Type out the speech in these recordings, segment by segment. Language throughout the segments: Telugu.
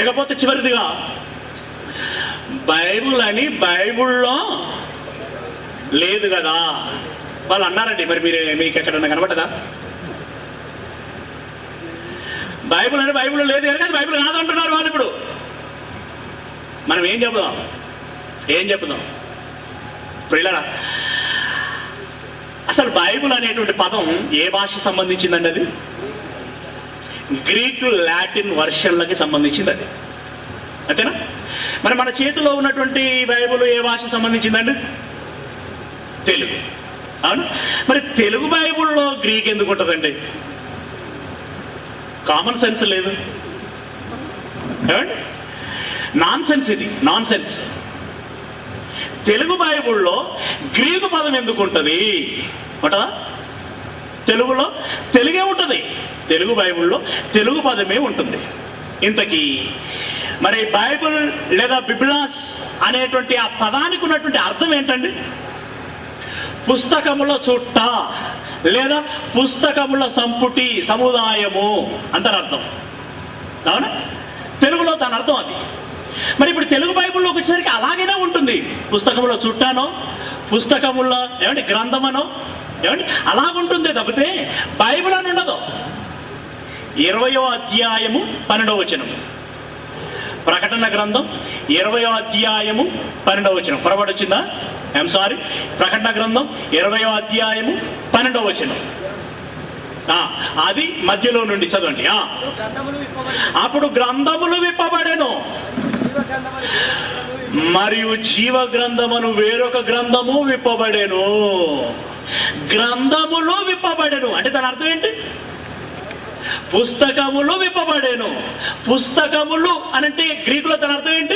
ఇకపోతే చివరిదిగా బైబుల్ అని బైబుల్లో లేదు కదా వాళ్ళు అన్నారండి మరి మీరు మీకు ఎక్కడన్నా కనబడదా బైబుల్ అని బైబుల్ లేదు కానీ బైబుల్ కాదంటున్నారు వాళ్ళు ఇప్పుడు. మనం ఏం చెప్పుదాం ఏం చెబుదాం? ప్రిల్లరా అసలు బైబుల్ అనేటువంటి పదం ఏ భాష సంబంధించిందండి అది? గ్రీకు లాటిన్ వర్షన్లకి సంబంధించింది అది అంతేనా? మరి మన చేతిలో ఉన్నటువంటి బైబుల్ ఏ భాష సంబంధించిందండి? తెలుగు. అవును? మరి తెలుగు బైబుల్లో గ్రీక్ ఎందుకు ఉంటుందండి? కామన్ సెన్స్ లేదు. నాన్ సెన్స్ ఇది నాన్ సెన్స్ తెలుగు బైబుల్లో గ్రీకు పదం ఎందుకు ఉంటుంది? ఉంటుందా? తెలుగులో? తెలుగే ఉంటుంది. తెలుగు బైబుల్లో తెలుగు పదమే ఉంటుంది. ఇంతకీ మరి బైబిల్ లేదా బిబ్లాస్ అనేటువంటి ఆ పదానికి ఉన్నటువంటి అర్థం ఏంటండి? పుస్తకముల చుట్ట లేదా పుస్తకముల సంపుటి సముదాయము అంటారు అర్థం. అవునా? తెలుగులో దాని అర్థం అది. మరి ఇప్పుడు తెలుగు బైబిల్లోకి వచ్చేసరికి అలాగనే ఉంటుంది. పుస్తకములో చుట్టానో పుస్తకముల ఏమంటే గ్రంథమనో ఏమండి? అలాగుంటుంది తప్పితే బైబిల్ అని ఉండదు. ఇరవయో అధ్యాయము పన్నెండవ వచనం. ప్రకటన గ్రంథం ఇరవయో అధ్యాయము పన్నెండవ వచనం. పొరపాటు వచ్చిందా? I'm sorry. ప్రకటన గ్రంథం ఇరవయో అధ్యాయము పన్నెండవ వచనం. అది మధ్యలో నుండి చదవండి. అప్పుడు గ్రంథములు విప్పబడెను. మరియు జీవ గ్రంథమును వేరొక గ్రంథము విప్పబడెను. గ్రంథములు విప్పబడెను. అంటే దాని అర్థం ఏంటి? పుస్తకములు విప్పబడేను. పుస్తకములు అనంటే గ్రీకులో తన అర్థం ఏంటి?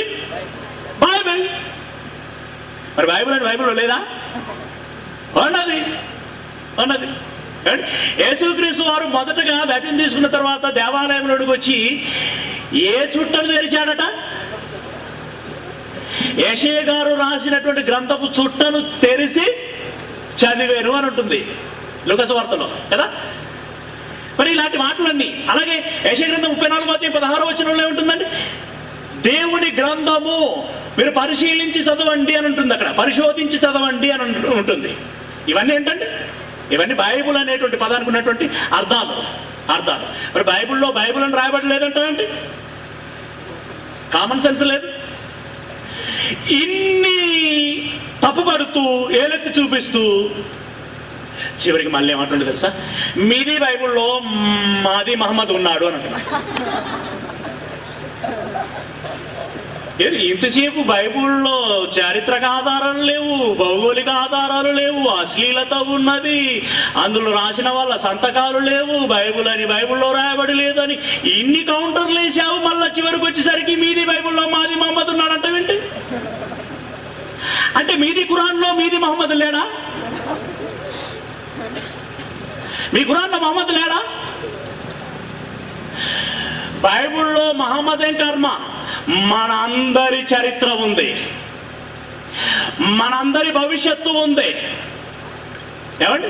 బైబిల్. మరి బైబిల్ అంటే బైబిల్లో లేదా? అన్నది అన్నది యేసుక్రీస్తు వారు మొదటగా బ్యాప్టిజం తీసుకున్న తర్వాత దేవాలయంలోకి వచ్చి ఏ చుట్టను తెరిచాడట? యషయ గారు రాసినటువంటి గ్రంథపు చుట్టను తెరిచి చదివేను అని ఉంటుంది. లుకసవార్తలో కదా? మరి ఇలాంటి మాటలన్నీ. అలాగే యశగ్రంథం ముప్పై నాలుగు అధ్యాయం పదహారు వచనంలో ఏముంటుందండి? దేవుని గ్రంథము మీరు పరిశీలించి చదవండి అని ఉంటుంది అక్కడ. పరిశోధించి చదవండి అని ఉంటుంది. ఇవన్నీ ఏంటండి? ఇవన్నీ బైబుల్ అనేటువంటి పదానికి ఉన్నటువంటి అర్థాలు. అర్థాలు. మరి బైబిల్లో బైబుల్ అని రాయబడలేదంటారండి కామన్ సెన్స్ లేదు. ఇన్ని తప్పుపడుతూ ఏలెత్తి చూపిస్తూ చివరికి మళ్ళీ ఏమంటుండే తెలుసా? మీది బైబిల్లో మాది మహమ్మద్ ఉన్నాడు అని అంటున్నాడు ఇంతసేపు బైబిల్లో చారిత్రక ఆధారాలు లేవు భౌగోళిక ఆధారాలు లేవు అశ్లీలత ఉన్నది అందులో రాసిన వాళ్ళ సంతకాలు లేవు బైబిల్ అని బైబిల్లో రాయబడి లేదని ఇన్ని కౌంటర్లు వేసావు మళ్ళీ చివరికి వచ్చేసరికి మీది బైబిల్లో మాది మహమ్మద్ ఉన్నాడంటే ఏంటి అంటే మీది కురాన్లో మీది మహమ్మద్ లేడా? మీ కురాన్లో మహమ్మద్ లేడా? బైబుల్లో మహమ్మద్ ఏం కర్మ? మన అందరి చరిత్ర ఉంది. మనందరి భవిష్యత్తు ఉంది. ఏమండి?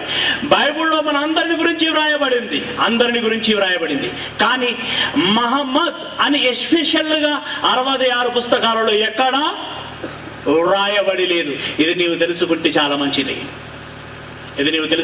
బైబుల్లో మన అందరిని గురించి వ్రాయబడింది. అందరిని గురించి వ్రాయబడింది. కానీ మహమ్మద్ అని ఎస్పెషల్గా అరవై ఆరు పుస్తకాలలో ఎక్కడా వ్రాయబడి లేదు. ఇది నీవు తెలుసుకుంటే చాలా మంచిది. ఇది నీవు తెలుసు